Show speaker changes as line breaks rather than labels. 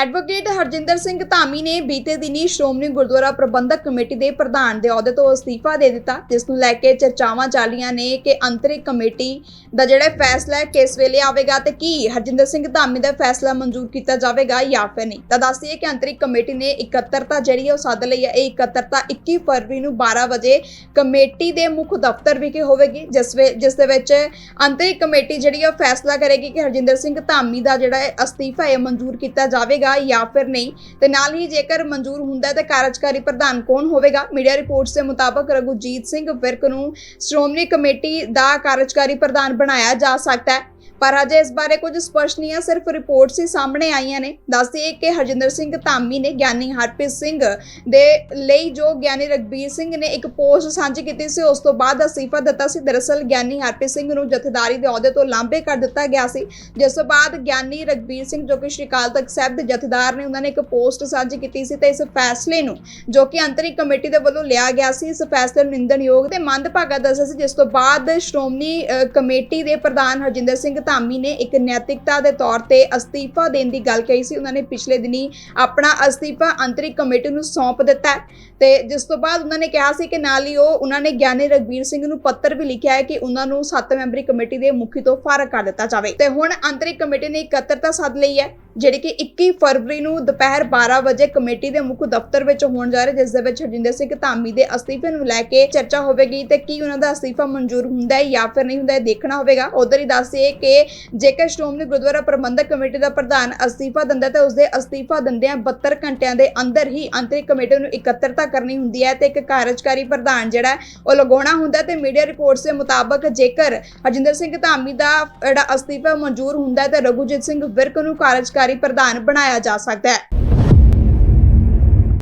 Advocate Harjinder Singh Dhami ਨੇ ਬੀਤੇ ਦਿਨੀ ਸ਼੍ਰੋਮਣੀ ਗੁਰਦੁਆਰਾ ਪ੍ਰਬੰਧਕ ਕਮੇਟੀ ਦੇ ਪ੍ਰਧਾਨ ਦੇ ਅਹੁਦੇ ਤੋਂ ਅਸਤੀਫਾ ਦੇ ਦਿੱਤਾ, ਜਿਸ ਨੂੰ ਲੈ ਕੇ ਚਰਚਾਵਾਂ ਚੱਲੀਆਂ ਨੇ ਕਿ ਅੰਤਰਿਕ ਕਮੇਟੀ ਦਾ ਜਿਹੜਾ ਫੈਸਲਾ ਕਿਸ ਵੇਲੇ ਆਵੇਗਾ ਤੇ ਕੀ ਹਰਜਿੰਦਰ ਸਿੰਘ ਧਾਮੀ ਦਾ ਫੈਸਲਾ ਮਨਜ਼ੂਰ ਕੀਤਾ ਜਾਵੇਗਾ ਜਾਂ ਫਿਰ ਨਹੀਂ। ਤਾਂ ਦੱਸਦੀਏ ਕਿ ਅੰਤਰਿਕ ਕਮੇਟੀ ਨੇ ਇਕੱਤਰਤਾ ਜਿਹੜੀ ਹੈ, ਉਹ ਸੱਦ ਲਈ ਹੈ। ਇਹ ਇਕੱਤਰਤਾ 21 ਫਰਵਰੀ ਨੂੰ 12 ਵਜੇ ਕਮੇਟੀ ਦੇ ਮੁੱਖ ਦਫ਼ਤਰ ਵਿਖੇ ਹੋਵੇਗੀ, ਜਿਸ ਜਿਸ ਦੇ ਵਿੱਚ ਅੰਤਰਿਕ ਕਮੇਟੀ ਜਿਹੜੀ ਹੈ, ਉਹ ਫੈਸਲਾ ਕਰੇਗੀ ਕਿ ਹਰਜਿੰਦਰ ਸਿੰਘ ਧਾਮੀ ਦਾ ਜਿਹੜਾ ਅਸਤੀਫਾ ਹੈ ਮਨਜ਼ੂਰ ਕੀਤਾ ਜਾਵੇਗਾ ਜਾਂ ਫਿਰ ਨਹੀਂ। ਤੇ ਨਾਲ ਹੀ ਜੇਕਰ ਮਨਜ਼ੂਰ ਹੁੰਦਾ ਤਾਂ ਕਾਰਜਕਾਰੀ ਪ੍ਰਧਾਨ ਕੌਣ ਹੋਵੇਗਾ? ਮੀਡੀਆ ਰਿਪੋਰਟਸ ਦੇ ਮੁਤਾਬਕ ਰਘੁਜੀਤ ਸਿੰਘ ਵਿਰਕ ਨੂੰ ਸ਼੍ਰੋਮਣੀ ਕਮੇਟੀ ਦਾ ਕਾਰਜਕਾਰੀ ਪ੍ਰਧਾਨ ਬਣਾਇਆ ਜਾ ਸਕਦਾ ਹੈ। ਪਰ ਅਜੇ ਇਸ ਬਾਰੇ ਕੁਝ ਸਪਸ਼ਟ ਨਹੀਂ ਹੈ, ਸਿਰਫ ਰਿਪੋਰਟਸ ਹੀ ਸਾਹਮਣੇ ਆਈਆਂ ਨੇ। ਦੱਸਦੇ ਕਿ ਹਰਜਿੰਦਰ ਸਿੰਘ ਧਾਮੀ ਨੇ ਗਿਆਨੀ ਹਰਪ੍ਰੀਤ ਸਿੰਘ ਦੇ ਲਈ ਜੋ ਗਿਆਨੀ ਰਗਬੀਰ ਸਿੰਘ ਨੇ ਇੱਕ ਪੋਸਟ ਸਾਂਝੀ ਕੀਤੀ ਸੀ, ਉਸ ਤੋਂ ਬਾਅਦ ਅਸਤੀਫਾ ਦਿੱਤਾ ਸੀ। ਦਰਅਸਲ ਗਿਆਨੀ ਹਰਪ੍ਰੀਤ ਸਿੰਘ ਨੂੰ ਜਥੇਦਾਰੀ ਦੇ ਅਹੁਦੇ ਤੋਂ ਲਾਂਭੇ ਕਰ ਦਿੱਤਾ ਗਿਆ ਸੀ। ਜਿਸ ਤੋਂ ਬਾਅਦ ਗਿਆਨੀ ਰਗਬੀਰ ਸਿੰਘ ਜੋ ਕਿ ਸ਼੍ਰੀ ਅਕਾਲ ਤਖਤ ਸਾਹਿਬ ਦੇ ਜਥੇਦਾਰ ਨੇ, ਉਹਨਾਂ ਨੇ ਇੱਕ ਪੋਸਟ ਸਾਂਝੀ ਕੀਤੀ ਸੀ ਤੇ ਇਸ ਫੈਸਲੇ ਨੂੰ ਜੋ ਕਿ ਅੰਤਰਿਕ ਕਮੇਟੀ ਦੇ ਵੱਲੋਂ ਲਿਆ ਗਿਆ ਸੀ, ਇਸ ਫੈਸਲੇ ਨੂੰ ਨਿੰਦਣਯੋਗ ਤੇ ਮੰਦਭਾਗਾ ਦੱਸਿਆ ਸੀ, ਜਿਸ ਤੋਂ ਬਾਅਦ ਸ਼੍ਰੋਮਣੀ ਕਮੇਟੀ ਦੇ ਪ੍ਰਧਾਨ ਹਰਜਿੰਦਰ ਸਿੰਘ ਧਾਮੀ ਨੇ ਇੱਕ ਨੈਤਿਕਤਾ ਦੇ ਤੌਰ ਤੇ ਅਸਤੀਫਾ ਦੇਣ ਦੀ ਗੱਲ ਕਹੀ ਸੀ। ਉਹਨਾਂ ਨੇ ਪਿਛਲੇ ਦਿਨੀ ਆਪਣਾ ਅਸਤੀਫਾ ਅੰਤਰਿਕ ਕਮੇਟੀ ਨੂੰ ਸੌਂਪ ਦਿੱਤਾ ਤੇ ਜਿਸ ਤੋਂ ਬਾਅਦ ਉਹਨਾਂ ਨੇ ਕਿਹਾ ਸੀ ਕਿ ਨਾਲ ਹੀ ਉਹ ਉਹਨਾਂ ਨੇ ਗਿਆਨੀ ਰਗਵੀਰ ਸਿੰਘ ਨੂੰ ਪੱਤਰ ਵੀ ਲਿਖਿਆ ਹੈ ਕਿ ਉਹਨਾਂ ਨੂੰ ਸੱਤ ਮੈਂਬਰੀ ਕਮੇਟੀ ਦੇ ਮੁਖੀ ਤੋਂ ਫਾਰਗ ਕਰ ਦਿੱਤਾ ਜਾਵੇ। ਤੇ ਹੁਣ ਅੰਤਰਿਕ ਕਮੇਟੀ ਨੇ ਇਕੱਤਰਤਾ ਸੱਦ ਲਈ ਹੈ। ਜਿਹੜੀ ਕਿ 21 ਫਰਵਰੀ ਨੂੰ ਦੁਪਹਿਰ 12 ਵਜੇ ਕਮੇਟੀ ਦੇ ਮੁੱਖ ਦਫ਼ਤਰ ਵਿੱਚ ਹੋਣ ਜਾ ਰਹੀ, ਜਿਸ ਦੇ ਵਿੱਚ ਹਰਜਿੰਦਰ ਸਿੰਘ ਧਾਮੀ ਦੇ ਅਸਤੀਫੇ ਨੂੰ ਲੈ ਕੇ ਚਰਚਾ ਹੋਵੇਗੀ ਤੇ ਕੀ ਉਹਨਾਂ ਦਾ ਅਸਤੀਫਾ ਮਨਜ਼ੂਰ ਹੁੰਦਾ ਹੈ ਜਾਂ ਫਿਰ ਨਹੀਂ ਹੁੰਦਾ ਇਹ ਦੇਖਣਾ ਹੋਵੇਗਾ। ਉਧਰ ਹੀ ਦੱਸਦੇ ਕਿ ਜੇਕਰ ਸ਼੍ਰੋਮਣੀ ਗੁਰਦੁਆਰਾ ਪ੍ਰਬੰਧਕ ਕਮੇਟੀ ਦਾ ਪ੍ਰਧਾਨ ਅਸਤੀਫਾ ਦਿੰਦਾ ਤਾਂ ਉਸਦੇ ਅਸਤੀਫਾ ਦਿੰਦਿਆਂ 72 ਘੰਟਿਆਂ ਦੇ ਅੰਦਰ ਹੀ ਅੰਤਰਿਕ ਕਮੇਟੀ ਨੂੰ ਇਕੱਤਰਤਾ ਕਰਨੀ ਹੁੰਦੀ ਹੈ ਤੇ ਇੱਕ ਕਾਰਜਕਾਰੀ ਪ੍ਰਧਾਨ ਜਿਹੜਾ ਉਹ ਲਗਾਉਣਾ ਹੁੰਦਾ ਹੈ ਤੇ ਮੀਡੀਆ ਰਿਪੋਰਟਸ ਦੇ ਮੁਤਾਬਕ ਜੇਕਰ ਹਰਜਿੰਦਰ ਸਿੰਘ ਧਾਮੀ ਦਾ ਜਿਹੜਾ ਅਸਤੀਫਾ ਮਨਜ਼ੂਰ ਹੁੰਦਾ ਹੈ, ਤਾਂ ਰਘੂਜੀਤ ਸਿੰਘ ਵਿਰਕ ਨੂੰ ਕਾਰਜਕਾਰੀ ਪ੍ਰਧਾਨ ਬਣਾਇਆ ਜਾ ਸਕਦਾ ਹੈ।